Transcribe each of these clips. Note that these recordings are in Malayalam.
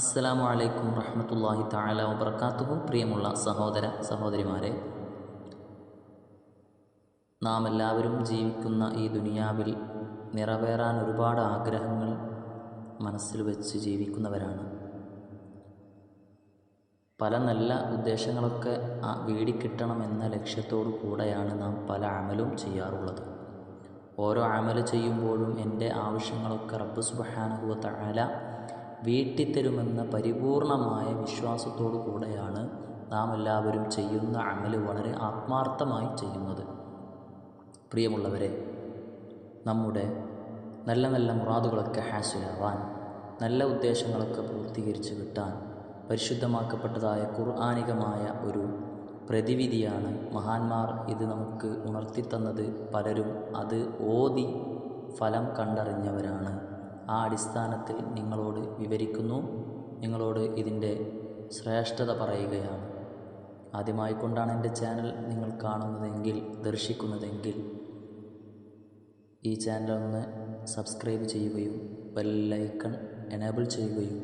അസ്സലാമു അലൈക്കും റഹ്മത്തുല്ലാഹി തആല വബർക്കാത്തുഹു പ്രിയമുള്ള സഹോദര സഹോദരിമാരെ നാം എല്ലാവരും ജീവിക്കുന്ന ഈ ദുനിയാവിൽ നിറവേറാൻ ഒരുപാട് ആഗ്രഹങ്ങൾ മനസ്സിൽ വെച്ച് ജീവിക്കുന്നവരാണ്. പല നല്ല ഉദ്ദേശങ്ങളൊക്കെ ആ വീടിക്കിട്ടണമെന്ന ലക്ഷ്യത്തോടു കൂടെയാണ് നാം പല അമലും ചെയ്യാറുള്ളത്. ഓരോ അമൽ ചെയ്യുമ്പോഴും എന്റെ ആവശ്യങ്ങളൊക്കെ റബ്ബ് സുബ്ഹാനഹു വ തആല വീട്ടിത്തരുമെന്ന പരിപൂർണമായ വിശ്വാസത്തോടു കൂടെയാണ് നാം എല്ലാവരും ചെയ്യുന്ന അമൽ വളരെ ആത്മാർത്ഥമായി ചെയ്യുന്നത്. പ്രിയമുള്ളവരെ നമ്മുടെ നല്ല നല്ല മുറാദുകളൊക്കെ ഹാസിലാവാൻ നല്ല ഉദ്ദേശങ്ങളൊക്കെ പൂർത്തീകരിച്ച് കിട്ടാൻ പരിശുദ്ധമാക്കപ്പെട്ടതായ ഖുർആാനികമായ ഒരു പ്രതിവിധിയാണ് മഹാന്മാർ ഇത് നമുക്ക് ഉണർത്തിത്തന്നത് പലരും അത് ഓതി ഫലം കണ്ടറിഞ്ഞവരാണ്. ആ അടിസ്ഥാനത്തിൽ നിങ്ങളോട് വിവരിക്കുന്നു. നിങ്ങളോട് ഇതിന്റെ ശ്രേഷ്ഠത പറയുകയാണ്. ആദ്യമായി കൊണ്ടാണ് എന്റെ ചാനൽ നിങ്ങൾ കാണുന്നതെങ്കിൽ ദർശിക്കുന്നതെങ്കിൽ ഈ ചാനൽ ഒന്ന് സബ്സ്ക്രൈബ് ചെയ്യുകയും ബെല്ലൈക്കൺ എനേബിൾ ചെയ്യുകയും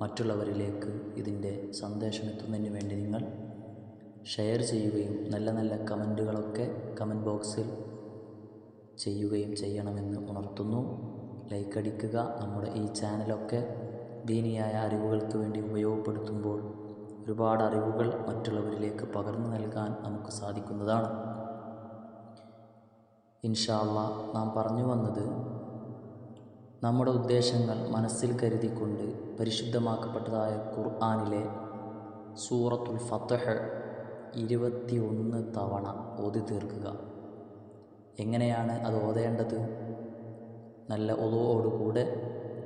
മറ്റുള്ളവരിലേക്ക് ഇതിന്റെ സന്ദേശം എത്തുന്നതിന് വേണ്ടി നിങ്ങൾ ഷെയർ ചെയ്യുകയും നല്ല നല്ല കമന്റുകളൊക്കെ കമന്റ് ബോക്സിൽ ചെയ്യുകയും ചെയ്യണമെന്ന് ഉണർത്തുന്നു. ലൈക്ക് അടിക്കുക. നമ്മുടെ ഈ ചാനലൊക്കെ ദീനിയായ അറിവുകൾക്ക് വേണ്ടി ഉപയോഗപ്പെടുത്തുമ്പോൾ ഒരുപാട് അറിവുകൾ മറ്റുള്ളവരിലേക്ക് പകർന്നു നൽകാൻ നമുക്ക് സാധിക്കുന്നതാണ്. ഇൻഷാല്ല നാം പറഞ്ഞു വന്നത് നമ്മുടെ ഉദ്ദേശങ്ങൾ മനസ്സിൽ കരുതിക്കൊണ്ട് പരിശുദ്ധമാക്കപ്പെട്ടതായ ഖുർആാനിലെ സൂറത്തുൽ ഫത്തഹ് ഇരുപത്തി ഒന്ന് തവണ ഓതി തീർക്കുക. എങ്ങനെയാണ് അത് ഓതേണ്ടത്? നല്ല ഒതുവോടുകൂടെ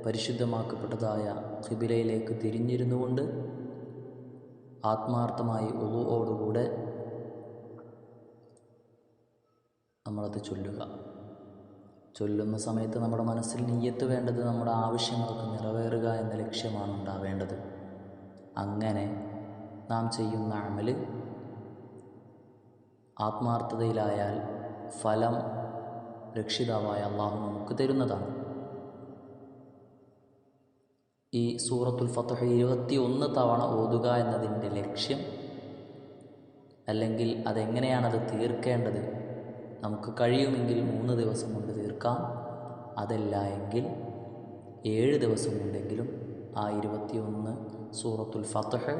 പരിശുദ്ധമാക്കപ്പെട്ടതായ ഖിബിലയിലേക്ക് തിരിഞ്ഞിരുന്നുകൊണ്ട് ആത്മാർത്ഥമായി ഒതുവോടുകൂടെ നമ്മളത് ചൊല്ലുക. ചൊല്ലുന്ന സമയത്ത് നമ്മുടെ മനസ്സിൽ നീയത്ത് വേണ്ടത് നമ്മുടെ ആവശ്യങ്ങൾക്ക് നിറവേറുക എന്ന ലക്ഷ്യമാണ് ഉണ്ടാവേണ്ടത്. അങ്ങനെ നാം ചെയ്യുന്ന അമൽ ആത്മാർത്ഥതയിലായാൽ ഫലം രക്ഷിതാവായ അള്ളാഹു നമുക്ക് തരുന്നതാണ്. ഈ സൂറത്തുൽ ഫത്തഹ് ഇരുപത്തി ഒന്ന് തവണ ഓതുക എന്നതിന്റെ ലക്ഷ്യം അല്ലെങ്കിൽ അതെങ്ങനെയാണത് തീർക്കേണ്ടത്? നമുക്ക് കഴിയുമെങ്കിൽ മൂന്ന് ദിവസം കൊണ്ട് തീർക്കാം. അതല്ല എങ്കിൽ ഏഴ് ദിവസം കൊണ്ടെങ്കിലും ആ ഇരുപത്തിയൊന്ന് സൂറത്തുൽ ഫത്തഹ്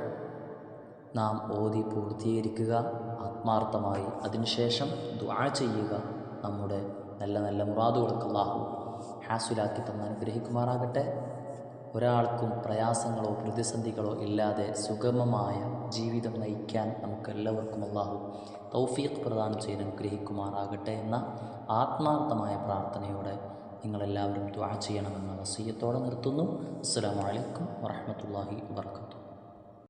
നാം ഓതി പൂർത്തീകരിക്കുക ആത്മാർത്ഥമായി അതിനുശേഷം ദുആ ചെയ്യുക നമ്മുടെ നല്ല നല്ല മുറാദുകൾക്ക് അള്ളാഹു ഹാസുലാക്കി തന്ന് അനുഗ്രഹിക്കുമാറാകട്ടെ. ഒരാൾക്കും പ്രയാസങ്ങളോ പ്രതിസന്ധികളോ ഇല്ലാതെ സുഗമമായ ജീവിതം നയിക്കാൻ നമുക്കെല്ലാവർക്കും അള്ളാഹു തൗഫീഖ് പ്രദാനം ചെയ്ത് അനുഗ്രഹിക്കുമാറാകട്ടെ എന്ന ആത്മാർത്ഥമായ പ്രാർത്ഥനയോടെ നിങ്ങളെല്ലാവരും ദ്വാ ചെയ്യണമെന്ന വസീയത്തോടെ നിർത്തുന്നു. അസ്സാം വലൈക്കും വറഹമത്തല്ലാഹി വർക്കത്തു